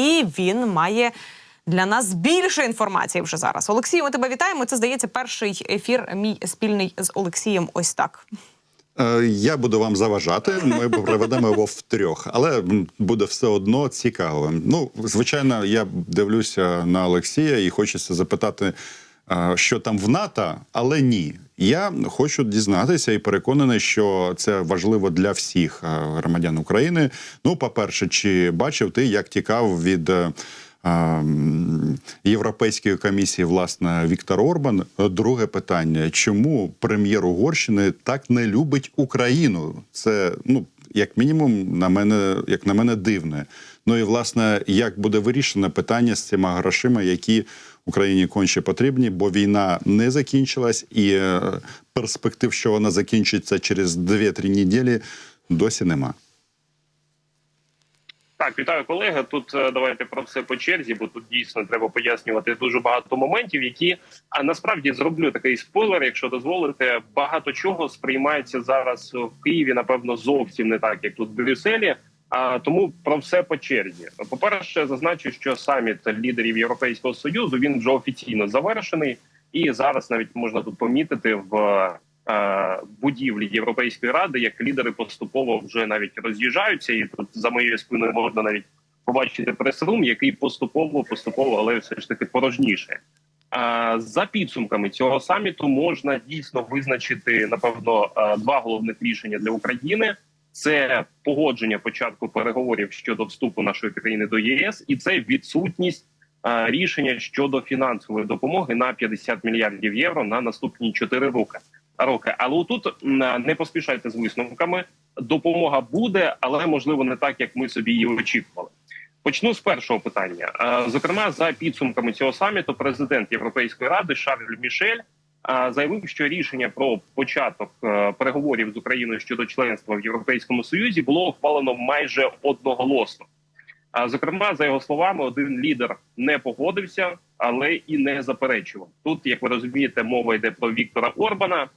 і він має. Для нас більше інформації вже зараз. Олексій, ми тебе вітаємо. Це здається перший ефір мій спільний з Олексієм. Ось так. Е, Я буду вам заважати. Ми проведемо його втрьох, але буде все одно цікаво. Ну, звичайно, я дивлюся на Олексія і хочеться запитати, е, що там в НАТО, але ні. Я хочу дізнатися і переконаний, що це важливо для всіх е, громадян України. Ну, по-перше, чи бачив ти, як тікав від. е, ем, Європейської комісії, власне, Віктор Орбан. Друге питання: чому прем'єр Угорщини так не любить Україну? Це ну як мінімум на мене, як на мене, дивне. Ну і власне, як буде вирішено питання з цими грошима, які Україні конче потрібні, бо війна не закінчилась, і е, перспектив, що вона закінчиться через 2-3 неділі, досі нема. Так, вітаю колеги. Тут е, давайте про все по черзі, бо тут дійсно треба пояснювати дуже багато моментів, які а насправді зроблю такий спойлер, якщо дозволите. Багато чого сприймається зараз в Києві, напевно, зовсім не так, як тут в Брюсселі. А тому про все по черзі. По перше, зазначу, що саміт лідерів Європейського союзу він вже офіційно завершений, і зараз навіть можна тут помітити в е, будівлі Європейської ради, як лідери поступово вже навіть роз'їжджаються, і тут за моєю спиною можна навіть побачити прес-рум, який поступово, поступово, але все ж таки порожніше. За підсумками цього саміту можна дійсно визначити напевно е, два головних рішення для України: це погодження початку переговорів щодо вступу нашої країни до ЄС, і це відсутність е, рішення щодо фінансової допомоги на 50 мільярдів євро на наступні 4 роки. Роки, але тут не поспішайте з висновками. Допомога буде, але можливо не так, як ми собі її очікували. Почну з першого питання. Зокрема, за підсумками цього саміту, президент Європейської ради Шарль Мішель заявив, що рішення про початок е, переговорів з Україною щодо членства в Європейському Союзі було ухвалено майже одноголосно. Зокрема, за його словами, один лідер не погодився, але і не заперечував. Тут, як ви розумієте, мова йде про Віктора Орбана,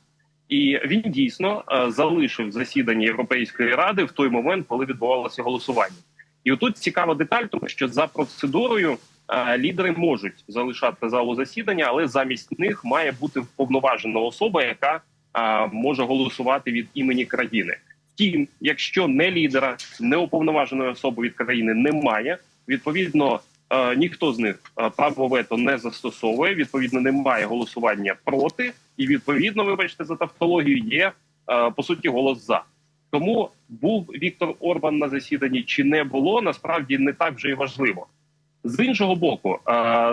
і він дійсно е, залишив засідання Європейської ради в той момент, коли відбувалося голосування. І отут цікава деталь, тому що за процедурою лідери можуть залишати залу засідання, але замість них має бути вповноважена особа, яка е, може голосувати від імені країни. Втім, якщо не лідера, не уповноваженої особи від країни немає, відповідно е, ніхто з них е, право вето не застосовує. Відповідно, немає голосування проти, і відповідно, вибачте за тавтологію, є е, по суті голос за. Тому був Віктор Орбан на засіданні чи не було, насправді не так вже й важливо. З іншого боку,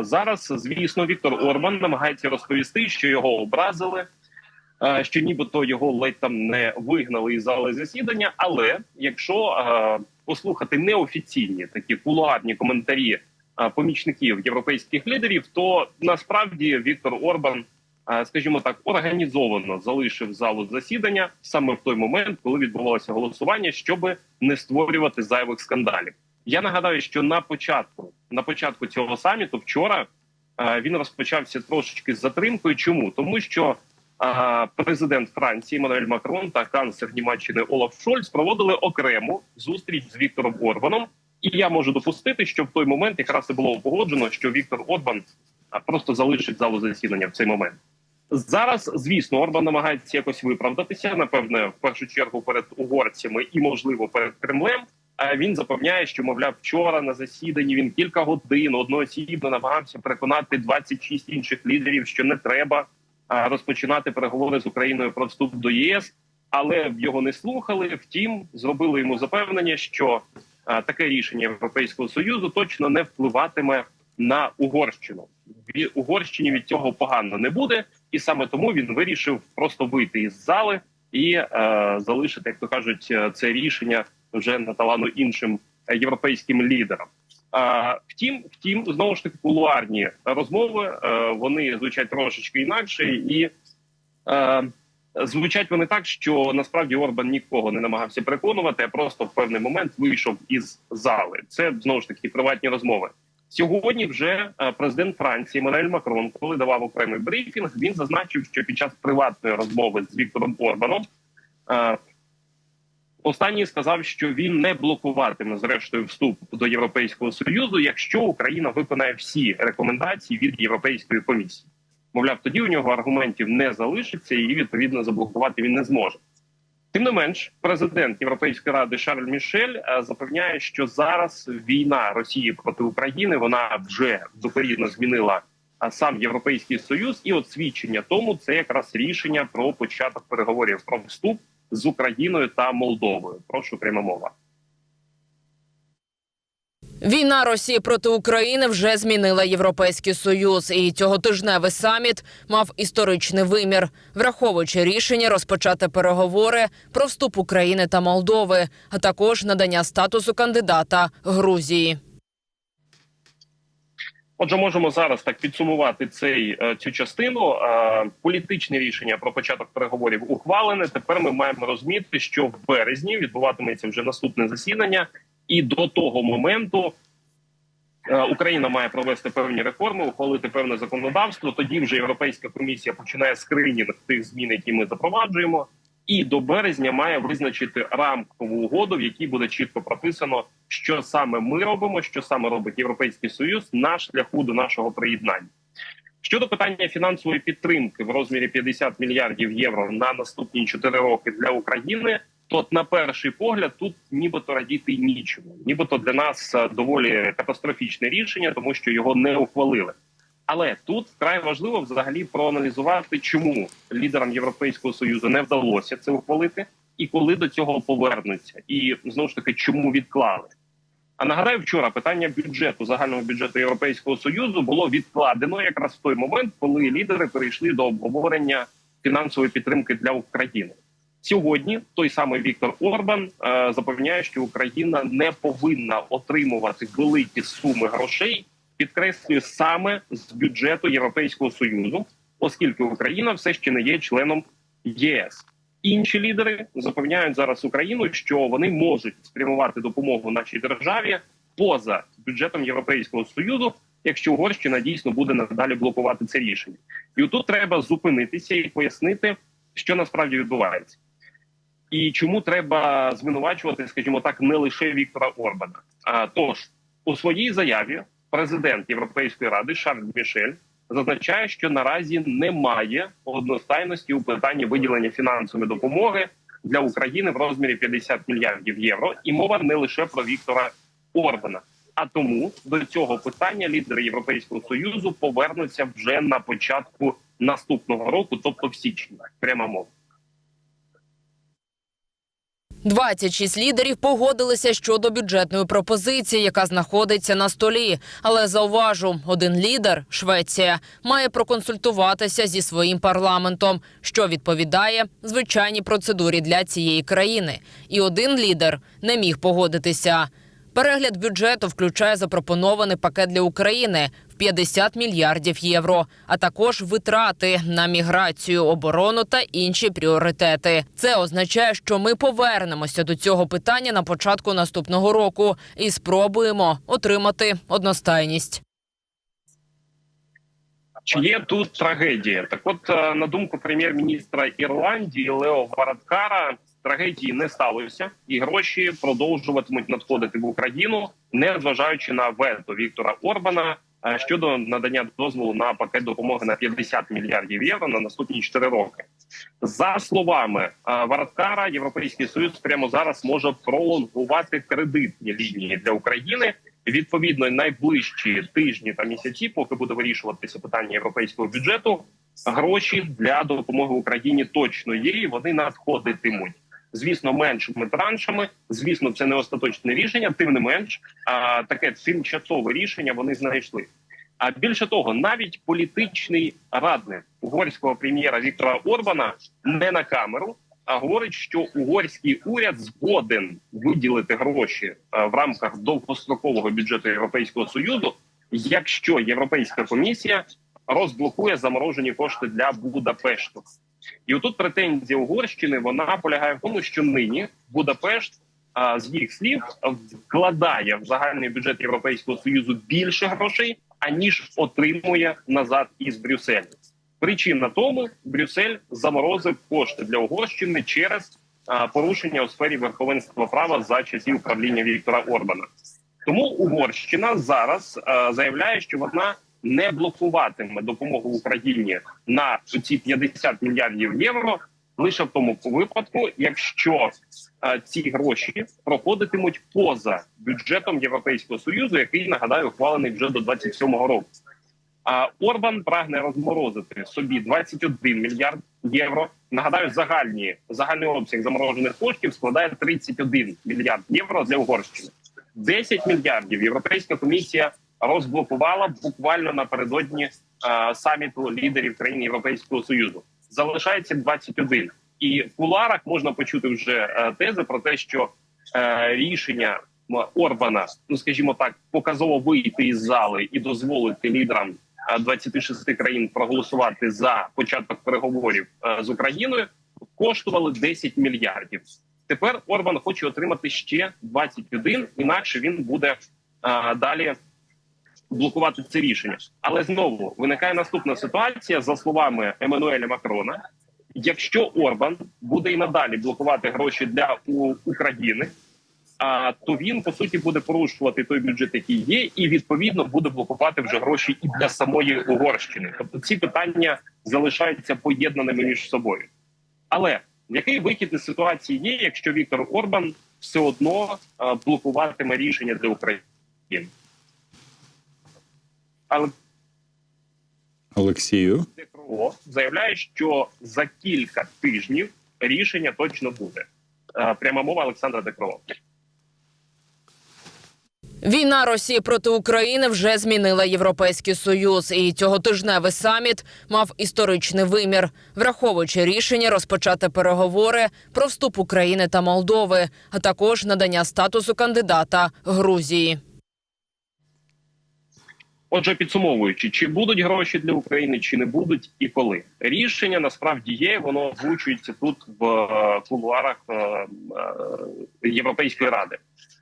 зараз, звісно, Віктор Орбан намагається розповісти, що його образили, що нібито його ледь там не вигнали із зали засідання. Але якщо послухати неофіційні такі кулуарні коментарі помічників європейських лідерів, то насправді Віктор Орбан скажімо так, організовано залишив залу засідання саме в той момент, коли відбувалося голосування, щоб не створювати зайвих скандалів. Я нагадаю, що на початку на початку цього саміту вчора е, він розпочався трошечки з затримкою. Чому тому, що е, президент Франції Еммануель Макрон та канцлер Німеччини Олаф Шольц проводили окрему зустріч з Віктором Орбаном. І я можу допустити, що в той момент якраз і було погоджено, що Віктор Орбан просто залишить залу засідання в цей момент. Зараз, звісно, Орбан намагається якось виправдатися. Напевне, в першу чергу перед угорцями і, можливо, перед Кремлем. Він запевняє, що мовляв, вчора на засіданні він кілька годин одноосібно намагався переконати 26 інших лідерів, що не треба розпочинати переговори з Україною про вступ до ЄС, але його не слухали. Втім, зробили йому запевнення, що таке рішення Європейського союзу точно не впливатиме на Угорщину. В Угорщині від цього погано не буде, і саме тому він вирішив просто вийти із зали і е, залишити, як то кажуть, е, це рішення вже на талану іншим е, європейським лідерам. А, втім, втім, знову ж таки, кулуарні розмови е, вони звучать трошечки інакше, і е, звучать вони так, що насправді Орбан нікого не намагався переконувати, а просто в певний момент вийшов із зали. Це знову ж таки приватні розмови. Сьогодні вже е, президент Франції Еммануель Макрон, коли давав окремий брифінг, він зазначив, що під час приватної розмови з Віктором Орбаном Останній сказав, що він не блокуватиме зрештою вступ до Європейського союзу, якщо Україна виконає всі рекомендації від Європейської комісії. Мовляв, тоді у нього аргументів не залишиться, і відповідно заблокувати він не зможе. Тим не менш, президент Європейської ради Шарль Мішель е, запевняє, що зараз війна Росії проти України вона вже доперідно змінила сам Європейський Союз, і от свідчення тому це якраз рішення про початок переговорів про вступ з Україною та Молдовою. Прошу пряма мова. Війна Росії проти України вже змінила Європейський Союз, і цьоготижневий саміт мав історичний вимір, враховуючи рішення розпочати переговори про вступ України та Молдови, а також надання статусу кандидата Грузії. Отже, можемо зараз так підсумувати цей е, цю частину. Е, Політичне рішення про початок переговорів ухвалене. Тепер ми маємо розуміти, що в березні відбуватиметься вже наступне засідання, і до того моменту е, Україна має провести певні реформи, ухвалити певне законодавство. Тоді вже Європейська комісія починає скринінг тих змін, які ми запроваджуємо. І до березня має визначити рамкову угоду, в якій буде чітко прописано, що саме ми робимо, що саме робить Європейський Союз на шляху до нашого приєднання. Щодо питання фінансової підтримки в розмірі 50 мільярдів євро на наступні 4 роки для України, то на перший погляд тут нібито радіти нічому, нібито для нас е, доволі катастрофічне рішення, тому що його не ухвалили. Але тут вкрай важливо взагалі проаналізувати, чому лідерам Європейського союзу не вдалося це ухвалити, і коли до цього повернуться, і знову ж таки, чому відклали. А нагадаю, вчора питання бюджету загального бюджету Європейського союзу було відкладено якраз в той момент, коли лідери перейшли до обговорення фінансової підтримки для України. Сьогодні той самий Віктор Орбан е, запевняє, що Україна не повинна отримувати великі суми грошей підкреслюю саме з бюджету Європейського союзу, оскільки Україна все ще не є членом ЄС. Інші лідери запевняють зараз Україну, що вони можуть спрямувати допомогу нашій державі поза бюджетом Європейського союзу, якщо Угорщина дійсно буде надалі блокувати це рішення. І тут треба зупинитися і пояснити, що насправді відбувається, і чому треба звинувачувати, скажімо так, не лише Віктора Орбана. А тож у своїй заяві президент Європейської ради Шарль Мішель зазначає, що наразі немає одностайності у питанні виділення фінансової допомоги для України в розмірі 50 мільярдів євро, і мова не лише про Віктора Орбана. А тому до цього питання лідери Європейського союзу повернуться вже на початку наступного року, тобто в січні. Пряма мова. 26 лідерів погодилися щодо бюджетної пропозиції, яка знаходиться на столі. Але зауважу, один лідер Швеція має проконсультуватися зі своїм парламентом, що відповідає звичайній процедурі для цієї країни. І один лідер не міг погодитися. Перегляд бюджету включає запропонований пакет для України в 50 мільярдів євро, а також витрати на міграцію, оборону та інші пріоритети. Це означає, що ми повернемося до цього питання на початку наступного року і спробуємо отримати одностайність. Чи є тут трагедія? Так, от е, на думку прем'єр-міністра Ірландії Лео Варадкара, трагедії не сталося, і гроші продовжуватимуть надходити в Україну, не зважаючи на вето Віктора Орбана е, щодо надання дозволу на пакет допомоги на 50 мільярдів євро на наступні 4 роки. За словами е, Варадкара, Європейський Союз прямо зараз може пролонгувати кредитні лінії для України. Відповідно, найближчі тижні та місяці, поки буде вирішуватися питання європейського бюджету, гроші для допомоги Україні точно є, і вони надходитимуть. Звісно, меншими траншами. Звісно, це не остаточне рішення. Тим не менш, а, таке тимчасове рішення вони знайшли. А більше того, навіть політичний радник угорського прем'єра Віктора Орбана не на камеру, а говорить, що угорський уряд згоден виділити гроші в рамках довгострокового бюджету Європейського союзу, якщо Європейська комісія розблокує заморожені кошти для Будапешту. І отут претензія Угорщини вона полягає в тому, що нині Будапешт з їх слів вкладає в загальний бюджет Європейського союзу більше грошей, аніж отримує назад із Брюсселю. Причина тому Брюссель заморозив кошти для Угорщини через порушення у сфері верховенства права за часів правління Віктора Орбана. Тому Угорщина зараз заявляє, що вона не блокуватиме допомогу Україні на ці 50 мільярдів євро лише в тому випадку, якщо е, ці гроші проходитимуть поза бюджетом Європейського союзу, який нагадаю ухвалений вже до 27-го року. А Орбан прагне розморозити собі 21 мільярд євро. Нагадаю, загальні загальний обсяг заморожених коштів складає 31 мільярд євро для Угорщини. 10 мільярдів Європейська комісія розблокувала буквально напередодні е, саміту лідерів країн Європейського союзу. Залишається 21. І в куларах можна почути вже е, тези про те, що е, рішення Орбана, ну скажімо так, показово вийти із зали і дозволити лідерам е, 26 країн проголосувати за початок переговорів з Україною, коштували 10 мільярдів. Тепер Орбан хоче отримати ще 21, інакше він буде а, далі блокувати це рішення. Але знову виникає наступна ситуація за словами Еммануеля Макрона. Якщо Орбан буде і надалі блокувати гроші для України, а то він по суті буде порушувати той бюджет, який є, і відповідно буде блокувати вже гроші і для самої Угорщини. Тобто ці питання залишаються поєднаними між собою. Але який вихід із ситуації є, якщо Віктор Орбан все одно блокуватиме рішення для України? Олексію. Декро заявляє, що за кілька тижнів рішення точно буде. Е, Пряма мова Олександра Декро. Війна Росії проти України вже змінила Європейський Союз, і цьоготижневий саміт мав історичний вимір, враховуючи рішення розпочати переговори про вступ України та Молдови, а також надання статусу кандидата Грузії. Отже, підсумовуючи, чи будуть гроші для України, чи не будуть, і коли рішення насправді є, воно озвучується тут в е, кулуарах е, е, Європейської ради.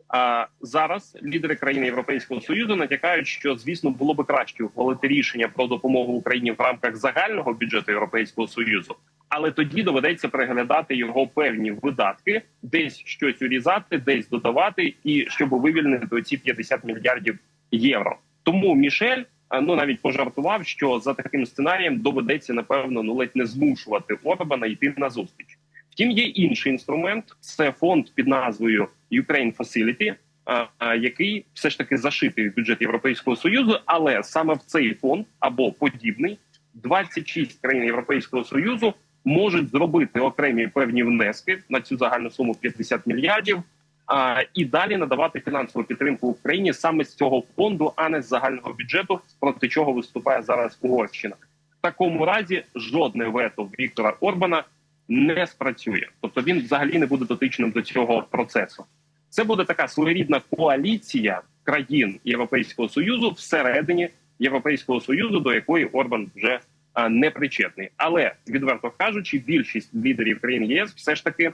А зараз лідери країн Європейського союзу натякають, що звісно було би краще ухвалити рішення про допомогу Україні в рамках загального бюджету Європейського союзу, але тоді доведеться переглядати його певні видатки, десь щось урізати, десь додавати, і щоб вивільнити оці 50 мільярдів євро. Тому Мішель ну навіть пожартував, що за таким сценарієм доведеться напевно ну ледь не змушувати Орбана йти на зустріч. Втім, є інший інструмент це фонд під назвою Ukraine Facility, а, а, який все ж таки зашитий в бюджет Європейського союзу. Але саме в цей фонд або подібний 26 країн Європейського союзу можуть зробити окремі певні внески на цю загальну суму 50 мільярдів. І далі надавати фінансову підтримку Україні саме з цього фонду, а не з загального бюджету, проти чого виступає зараз Угорщина. В такому разі жодне вето Віктора Орбана не спрацює, тобто він взагалі не буде дотичним до цього процесу. Це буде така своєрідна коаліція країн Європейського союзу всередині Європейського союзу, до якої Орбан вже а, не причетний. Але відверто кажучи, більшість лідерів країн ЄС все ж таки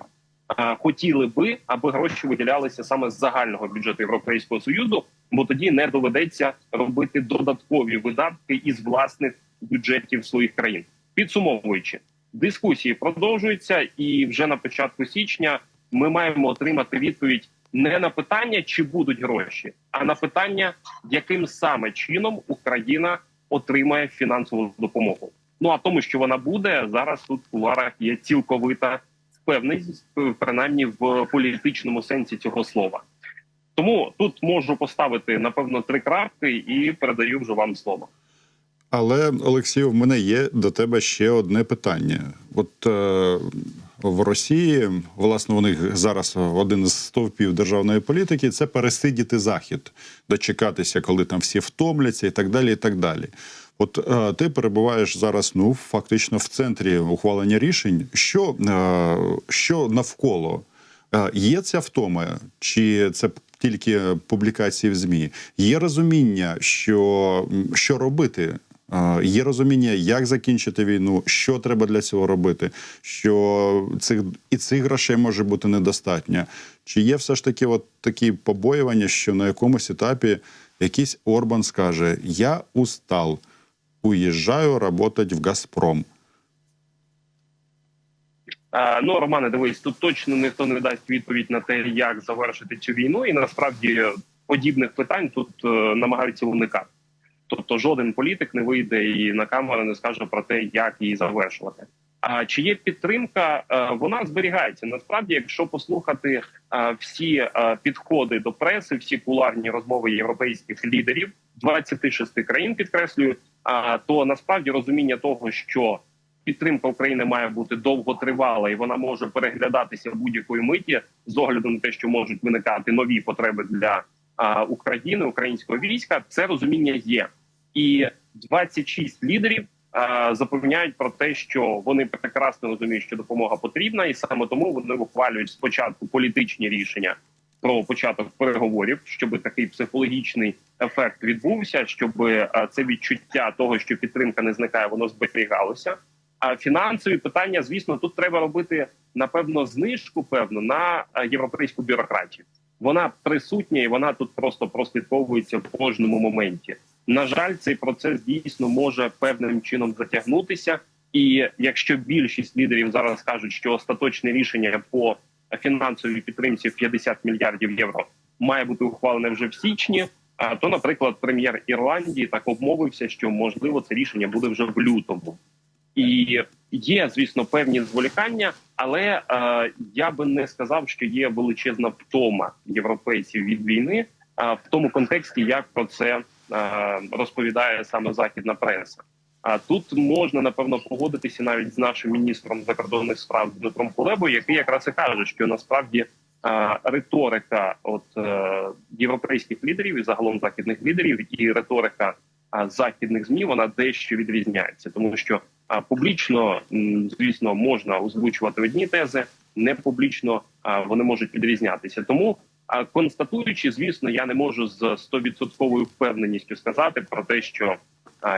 хотіли би, аби гроші виділялися саме з загального бюджету Європейського союзу, бо тоді не доведеться робити додаткові видатки із власних бюджетів своїх країн. Підсумовуючи, дискусії продовжуються, і вже на початку січня ми маємо отримати відповідь не на питання, чи будуть гроші, а на питання, яким саме чином Україна отримає фінансову допомогу. Ну а тому, що вона буде зараз, тут в куларах є цілковита впевненість, принаймні в політичному сенсі цього слова. Тому тут можу поставити напевно три крапки і передаю вже вам слово. Але Олексію, в мене є до тебе ще одне питання. От е, в Росії, власне, у них зараз один з стовпів державної політики це пересидіти захід, дочекатися, коли там всі втомляться, і так далі. І так далі. От е, ти перебуваєш зараз, ну фактично в центрі ухвалення рішень. Що, е, що навколо? Е, Є ця втома, чи це тільки публікації в ЗМІ? Є розуміння, що, що робити? Е, Є розуміння, як закінчити війну, що треба для цього робити, що цих і цих грошей може бути недостатньо. Чи є все ж таки от такі побоювання, що на якомусь етапі якийсь Орбан скаже: Я устал, уїжджаю працювати в Газпром. Ну, Романе, дивись, тут точно ніхто не дасть відповідь на те, як завершити цю війну, і насправді подібних питань тут е, намагаються уникати. Тобто, жоден політик не вийде і на камеру не скаже про те, як її завершувати. А чи є підтримка? Е, Вона зберігається. Насправді, якщо послухати е, всі підходи до преси, всі куларні розмови європейських лідерів 26 країн, підкреслюю, то насправді розуміння того, що підтримка України має бути довготривала і вона може переглядатися будь-якої миті з огляду на те, що можуть виникати нові потреби для України, українського війська. Це розуміння є, і 26 лідерів запевняють про те, що вони прекрасно розуміють, що допомога потрібна, і саме тому вони ухвалюють спочатку політичні рішення про початок переговорів, щоб такий психологічний ефект відбувся, щоб е, це відчуття того, що підтримка не зникає, воно зберігалося. А фінансові питання, звісно, тут треба робити напевно знижку певну на е, європейську бюрократію. Вона присутня і вона тут просто прослідковується в кожному моменті. На жаль, цей процес дійсно може певним чином затягнутися. І якщо більшість лідерів зараз кажуть, що остаточне рішення по фінансовій підтримці в 50 мільярдів євро має бути ухвалене вже в січні. А то, наприклад, прем'єр Ірландії так обмовився, що можливо це рішення буде вже в лютому. І є, звісно, певні зволікання, але е, я би не сказав, що є величезна втома європейців від війни е, в тому контексті, як про це е, розповідає саме західна преса. А тут можна напевно погодитися навіть з нашим міністром закордонних справ Дмитром Кулебою, який якраз і каже, що насправді е, риторика от е, європейських лідерів і загалом західних лідерів, і риторика е, західних змі вона дещо відрізняється, тому що а публічно, звісно, можна озвучувати одні тези, не публічно а, вони можуть відрізнятися. Тому а, констатуючи, звісно, я не можу з стовідсотковою впевненістю сказати про те, що а,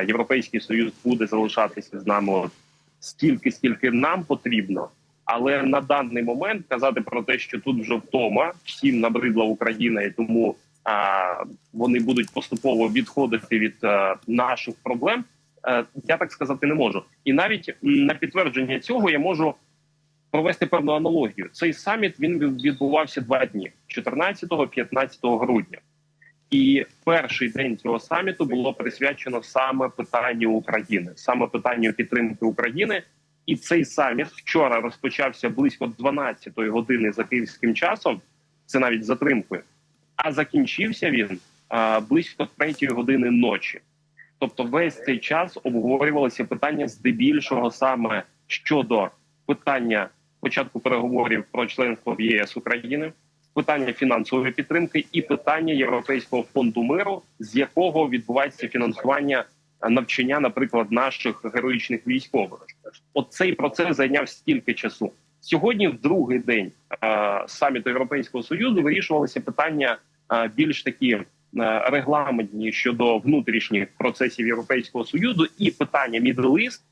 європейський союз буде залишатися з нами стільки, скільки нам потрібно. Але на даний момент казати про те, що тут вже втома всім набридла Україна, і тому а, вони будуть поступово відходити від а, наших проблем. Е, я так сказати не можу. І навіть на підтвердження цього я можу провести певну аналогію. Цей саміт він відбувався два дні: 14-15 грудня. І перший день цього саміту було присвячено саме питанню України, саме питанню підтримки України. І цей саміт вчора розпочався близько 12-ї години за київським часом. Це навіть затримкою. А закінчився він а, близько 3-ї години ночі. Тобто, весь цей час обговорювалося питання здебільшого саме щодо питання початку переговорів про членство в ЄС України, питання фінансової підтримки і питання Європейського фонду миру, з якого відбувається фінансування е, навчання, наприклад, наших героїчних військових. От цей процес зайняв стільки часу. Сьогодні, в другий день е, саміту Європейського союзу, вирішувалися питання е, більш такі е, регламентні щодо внутрішніх процесів Європейського союзу і питання Мідлист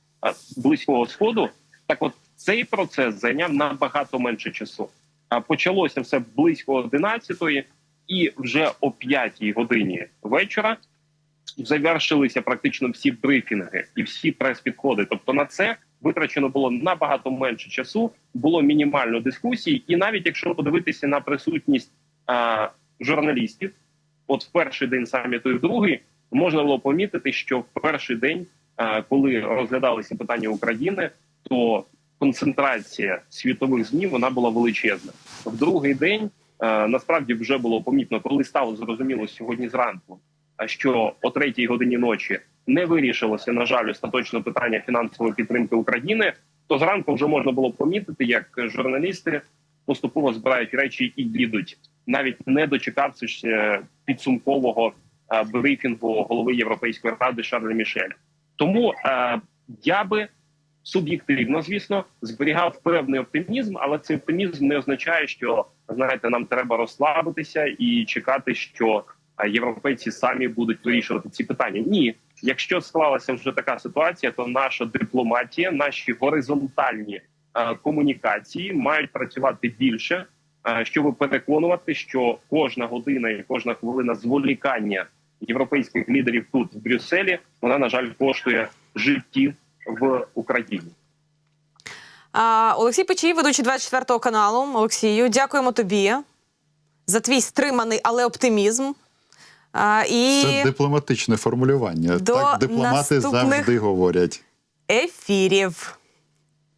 близького сходу. Так, от цей процес зайняв набагато менше часу. А почалося все близько 11-ї, і вже о 5-й годині вечора завершилися практично всі брифінги і всі прес-підходи. Тобто на це витрачено було набагато менше часу, було мінімально дискусій, і навіть якщо подивитися на присутність а, журналістів, от в перший день саміту і в другий можна було помітити, що в перший день, а, коли розглядалися питання України, то концентрація світових змі вона була величезна. В другий день е, насправді вже було помітно, коли стало зрозуміло сьогодні зранку, а що о третій годині ночі не вирішилося на жаль остаточно питання фінансової підтримки України. То зранку вже можна було помітити, як журналісти поступово збирають речі і їдуть, навіть не дочекавшись е, підсумкового е, брифінгу голови Європейської ради Шарля Мішеля. Тому е, я би суб'єктивно, звісно, зберігав певний оптимізм, але цей оптимізм не означає, що знаєте, нам треба розслабитися і чекати, що європейці самі будуть вирішувати ці питання. Ні, якщо склалася вже така ситуація, то наша дипломатія, наші горизонтальні а, комунікації мають працювати більше, а, щоб переконувати, що кожна година і кожна хвилина зволікання європейських лідерів тут в Брюсселі, вона на жаль коштує життів в Україні. Олексій Печій, ведучий 24 каналу. Олексію, дякуємо тобі за твій стриманий, але оптимізм. А, і Це дипломатичне формулювання. До так дипломати наступних- завжди говорять. ефірів.